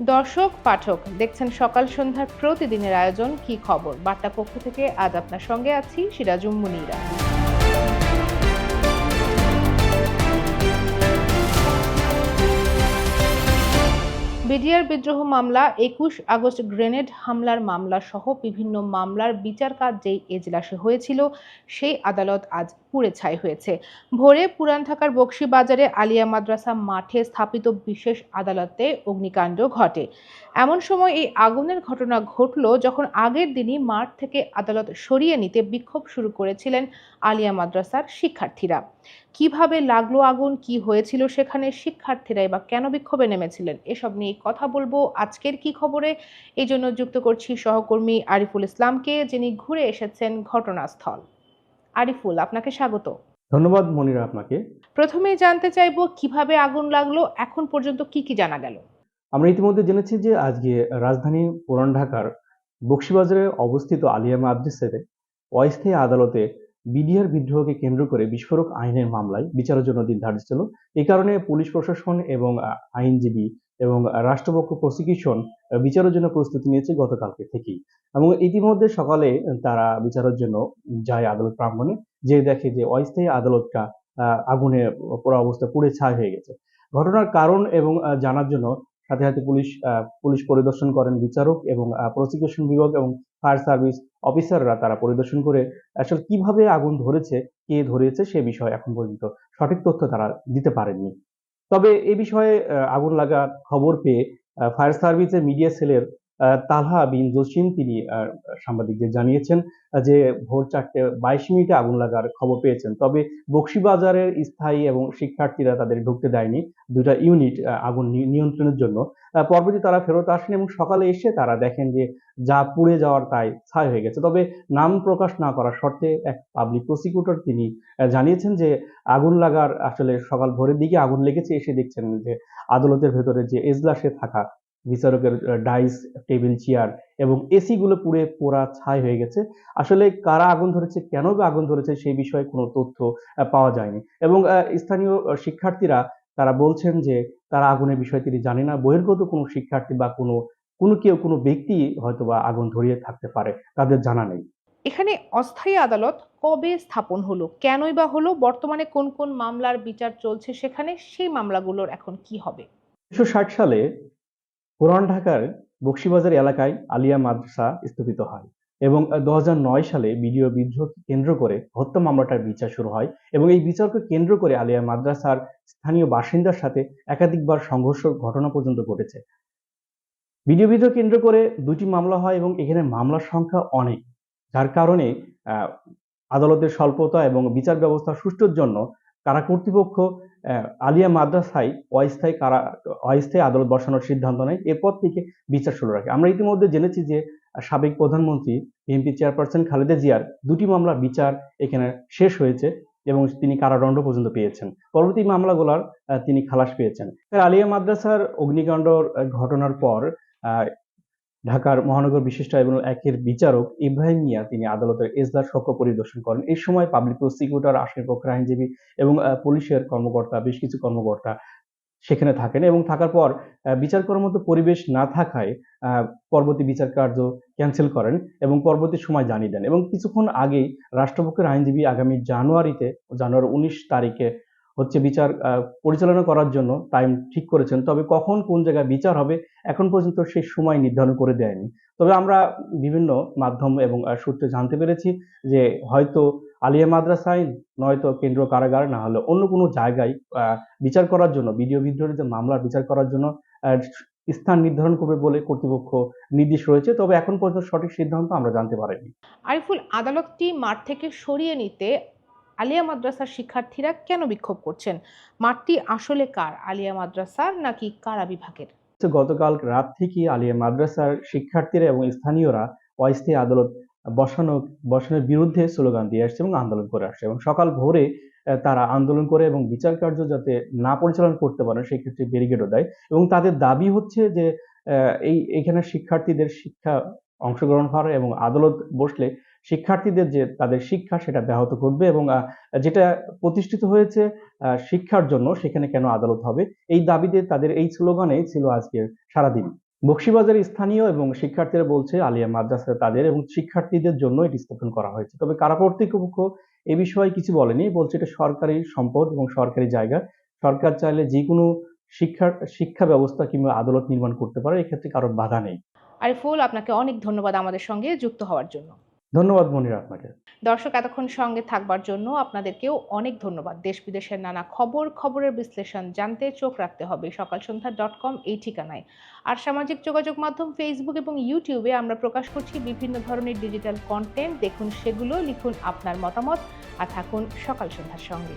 দর্শক, পাঠক, দেখছেন সকাল সন্ধ্যার প্রতিদিনের আয়োজন, কি খবর? বার্তা পক্ষ থেকে আজ আপনার সঙ্গে আছি সিরাজুম মুনিরা। বিডিআর বিদ্রোহ মামলা, একুশ আগস্ট গ্রেনেড হামলার মামলা সহ বিভিন্ন মামলার বিচার কাজ যেই এজলাসে হয়েছিল, সেই আদালত আজ পুড়ে ছাই হয়েছে। ভোরে পুরান ঢাকার বক্সিবাজারে আলিয়া মাদ্রাসা মাঠে স্থাপিত বিশেষ আদালতে অগ্নিকাণ্ড ঘটে। এমন সময় এই আগুনের ঘটনা ঘটল যখন আগের দিনই মাঠ থেকে আদালত সরিয়ে নিতে বিক্ষোভ শুরু করেছিলেন আলিয়া মাদ্রাসার শিক্ষার্থীরা। কীভাবে লাগল আগুন কি হয়েছিল সেখানে শিক্ষার্থীরাই বা কেন বিক্ষোভে নেমেছিলেন এসব নিয়ে কথা বলব আজকের কি খবরে। এই জন্য যুক্ত করছি সহকর্মী আরিফুল ইসলামকে যিনি ঘুরে এসেছেন ঘটনাস্থল। আরিফুল আপনাকে স্বাগত। ধন্যবাদ মনিরা আপনাকে। প্রথমেই জানতে চাইব কীভাবে আগুন লাগল এখন পর্যন্ত কি কি জানা গেল? আমরা ইতিমধ্যে জেনেছি যে আজকে রাজধানী পুরান ঢাকার বক্সিবাজারে অবস্থিত আলিয়া মাদ্রাসাতে অস্থায়ী আদালতে বিডিআর বিদ্রোহকে কেন্দ্র করে বিস্ফোরক আইনের মামলায় বিচারের জন্য দিন ধার্য ছিল। এই কারণে পুলিশ প্রশাসন এবং আইনজীবী এবং রাষ্ট্রপক্ষ প্রসিকিউশন বিচারের জন্য প্রস্তুতি নিয়েছে গতকালকে থেকেই। এবং ইতিমধ্যে সকালে তারা বিচারের জন্য যায় আদালত প্রাঙ্গণে, যে দেখে যে অস্থায়ী আদালতটা আগুনে পুরো অবস্থা পুড়ে ছাই হয়ে গেছে। ঘটনার কারণ এবং জানার জন্য সাথে সাথে পুলিশ পুলিশ পরিদর্শন করেন বিচারক এবং প্রসিকিউশন বিভাগ এবং ফায়ার সার্ভিস অফিসাররা তারা পরিদর্শন করে আসলে কীভাবে আগুন ধরেছে, কে ধরেছে সে বিষয়ে এখন পর্যন্ত সঠিক তথ্য তারা দিতে পারেননি। তবে এ বিষয়ে আগুন লাগার খবর পেয়ে ফায়ার সার্ভিসের মিডিয়া সেলের তালহা বিন জসিম তিনি সাংবাদিকদের জানিয়েছেন যে ভোর চারটে বাইশ মিনিটে আগুন লাগার খবর পেয়েছেন। তবে বক্সিবাজারের স্থায়ী এবং শিক্ষার্থীরা তাদের ঢুকতে দেয়নি দুটা ইউনিট আগুন নিয়ন্ত্রণের জন্য। পরবর্তী তারা ফেরত আসেন এবং সকালে এসে তারা দেখেন যে যা পুড়ে যাওয়ার তাই ছাই হয়ে গেছে। তবে নাম প্রকাশ না করার শর্তে এক পাবলিক প্রসিকিউটর তিনি জানিয়েছেন যে আগুন লাগার আসলে সকাল ভোরের দিকে আগুন লেগেছে, এসে দেখছেন যে আদালতের ভেতরে যে এজলাসে থাকা বিচারকের ডাইস টেবিল চেয়ার এবং এসি গুলো পুড়ে পোড়া ছাই হয়ে গেছে। আসলে কারা আগুন ধরেছে কেন বা আগুন ধরেছে সেই বিষয়ে কোনো তথ্য পাওয়া যায়নি। এবং স্থানীয় শিক্ষার্থীরা তারা বলছেন যে তারা আগুনের বিষয়ে তিনি জানে না। বহির্গত কোনো শিক্ষার্থী বা কোনো কোনো কেউ কোনো ব্যক্তি হয়তো বা আগুন ধরিয়ে থাকতে পারে তাদের জানা নেই। এখানে অস্থায়ী আদালত কবে স্থাপন হলো কেনই বা হলো বর্তমানে কোন কোন মামলার বিচার চলছে সেখানে সেই মামলাগুলোর এখন কি হবে? উনিশশো ষাট সালে পুরান ঢাকার বক্সিবাজার এলাকায় আলিয়া মাদ্রাসা স্থাপিত হয় এবং দু সালে বিডিও বিদ্রোহকে কেন্দ্র করে হত্যা মামলাটার বিচার শুরু হয় এবং এই বিচারকে কেন্দ্র করে আলিয়া মাদ্রাসার স্থানীয় বাসিন্দার সাথে একাধিকবার সংঘর্ষ ঘটনা পর্যন্ত ঘটেছে। বিডিও বিদ্রোহ কেন্দ্র করে দুটি মামলা হয় এবং এখানে মামলার সংখ্যা অনেক। যার কারণে আদালতের স্বল্পতা এবং বিচার ব্যবস্থা সুষ্ঠুর জন্য কারা কর্তৃপক্ষ আলিয়া মাদ্রাসায় অস্থায়ী কারা, অস্থায়ী আদালত বসানোর সিদ্ধান্ত নেয়, এরপর থেকে বিচার শুরু রাখে। আমরা ইতিমধ্যে জেনেছি যে সাবেক প্রধানমন্ত্রী, বিএনপি চেয়ারপারসন খালেদা জিয়ার দুটি মামলার বিচার এখানে শেষ হয়েছে এবং তিনি কারাদণ্ড পর্যন্ত পেয়েছেন। পরবর্তী মামলাগুলার তিনি খালাস পেয়েছেন। আলিয়া মাদ্রাসার অগ্নিকাণ্ডর ঘটনার পর ঢাকার মহানগর বিশিষ্ট এবং একের বিচারক ইব্রাহিম মিয়া তিনি আদালতের এজলাস কক্ষ পরিদর্শন করেন। এই সময় পাবলিক প্রসিকিউটর, আসামি পক্ষের আইনজীবী এবং পুলিশের কর্মকর্তা, বেশ কিছু কর্মকর্তা সেখানে থাকেন এবং থাকার পর বিচার করার মতো পরিবেশ না থাকায় পরবর্তী বিচার কার্য ক্যান্সেল করেন এবং পরবর্তী সময় জানিয়ে দেন। এবং কিছুক্ষণ আগেই রাষ্ট্রপক্ষের আইনজীবী আগামী জানুয়ারিতে, জানুয়ারি উনিশ তারিখে হচ্ছে বিচার পরিচালনা করার জন্য টাইম ঠিক করেছেন। তবে কখন কোন জায়গায় বিচার হবে এখন পর্যন্ত সেই সময় নির্ধারণ করে দেয়নি। তবে আমরা বিভিন্ন মাধ্যম এবং সূত্রে জানতে পেরেছি যে হয়তো আলিয়া মাদ্রাসায় নয়তো কেন্দ্রীয় কারাগার, না হলে অন্য কোনো জায়গায় বিচার করার জন্য, বিডিও বিদ্রোহের যে মামলার বিচার করার জন্য স্থান নির্ধারণ করবে বলে কর্তৃপক্ষ নির্দেশ রয়েছে। তবে এখন পর্যন্ত সঠিক সিদ্ধান্ত আমরা জানতে পারিনি। আরিফুল, আদালতটি মাঠ থেকে সরিয়ে নিতে আলিয়া মাদ্রাসার শিক্ষার্থীরা কেন বিক্ষোভ করছেন? মাঠটি আসলে কার? আলিয়া মাদ্রাসার নাকি কারা বিভাগের? গতকাল রাত থেকে আলিয়া মাদ্রাসার শিক্ষার্থীরা এবং স্থানীয়রা অস্থায়ী আদালত বসানো, বসানোর বিরুদ্ধে স্লোগান দিয়ে আসছে এবং আন্দোলন করে আসছে। এবং সকাল ভোরে তারা আন্দোলন করে এবং বিচার কার্য যাতে না পরিচালনা করতে পারে, সেক্ষেত্রে ব্যারিকেডও দেয়। এবং তাদের দাবি হচ্ছে যে এই, এখানে শিক্ষার্থীদের শিক্ষা অংশগ্রহণ করা এবং আদালত বসলে শিক্ষার্থীদের যে তাদের শিক্ষা সেটা ব্যাহত করবে এবং যেটা প্রতিষ্ঠিত হয়েছে শিক্ষার জন্য সেখানে কেন আদালত হবে? এই দাবিতে তাদের এই স্লোগানে ছিল আজকের সারাদিন। বক্সিবাজারের স্থানীয় এবং শিক্ষার্থীরা বলছে, আলিয়া মাদ্রাসা তাদের এবং শিক্ষার্থীদের জন্য এটি স্থাপন করা হয়েছে। তবে কারা কর্তৃপক্ষ এ বিষয়ে কিছু বলেনি, বলছে এটা সরকারি সম্পদ এবং সরকারি জায়গা। সরকার চাইলে যে কোনো শিক্ষা শিক্ষা ব্যবস্থা কিংবা আদালত নির্মাণ করতে পারে, এক্ষেত্রে কারোর বাধা নেই। আরিফুল, আপনাকে অনেক ধন্যবাদ আমাদের সঙ্গে যুক্ত হওয়ার জন্য। ধন্যবাদ মনির আপনাকে। দর্শক, এতক্ষণ সঙ্গে থাকবার জন্য আপনাদেরকেও অনেক ধন্যবাদ। দেশ বিদেশের নানা খবর, খবরের বিশ্লেষণ জানতে চোখ রাখতে হবে। সকাল সন্ধ্যা ডট কম এই ঠিকানায়। আর সামাজিক যোগাযোগ মাধ্যম ফেসবুক এবং ইউটিউবে আমরা প্রকাশ করছি বিভিন্ন ধরনের ডিজিটাল কন্টেন্ট দেখুন সেগুলো, লিখুন আপনার মতামত। আর থাকুন সকাল সন্ধ্যার সঙ্গে।